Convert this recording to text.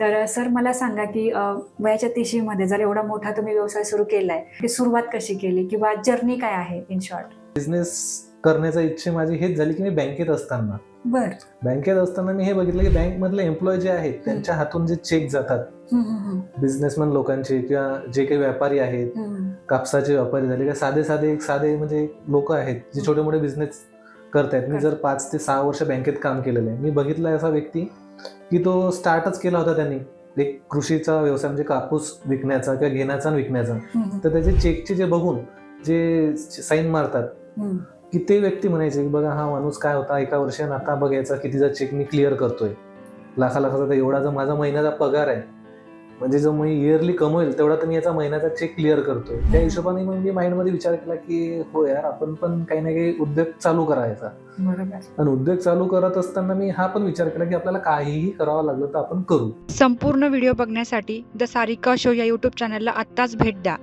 तर सर मला सांगा की वयाच्या तिशीमध्ये जर एवढा मोठा तुम्ही व्यवसाय सुरू केलाय की सुरुवात कशी केली किंवा जर्नी काय आहे इन शॉर्ट? बिझनेस करण्याचा इच्छा माझी हेच झाली की मी बँकेत असताना. बर. बँकेत असताना मी हे बघितलं की बँक मधले एम्प्लॉय जे आहेत त्यांच्या हातून जे चेक जातात. बिझनेसमॅन लोकांचे किंवा जे काही व्यापारी आहेत कापसाचे व्यापारी झाले किंवा साधे साधे एक साधे म्हणजे लोक आहेत जे छोटे मोठे बिझनेस करतायत. मी जर पाच ते सहा वर्ष बँकेत काम केलेलं आहे. मी बघितला असा व्यक्ती की तो स्टार्टच केला होता त्यांनी. एक कृषीचा व्यवसाय म्हणजे कापूस विकण्याचा किंवा घेण्याचा आणि विकण्याचा. तर त्याचे चेकचे जे बघून जे साईन मारतात. की ते व्यक्ती म्हणायचे की बघा हा माणूस काय होता एका वर्षाने आता बघायचा कितीचा चेक मी क्लिअर करतोय. लाखा लाखाचा तर एवढा जर माझा महिन्याचा पगार आहे. म्हणजे जो मी इयरली कमवेल तेवढा तर मी याचा महिन्याचा चेक क्लिअर करतोय. त्या हिशोबाने मग मी माइंडमध्ये विचार केला की हो यार आपण पण काही ना काही उद्योग चालू करायचा. आणि उद्योग चालू करत असताना मी हा पण विचार केला की आपल्याला काहीही करावं लागलं तर आपण करू. संपूर्ण व्हिडिओ बघण्यासाठी द सारिका शो या यूट्यूब चॅनलला आत्ताच भेट द्या.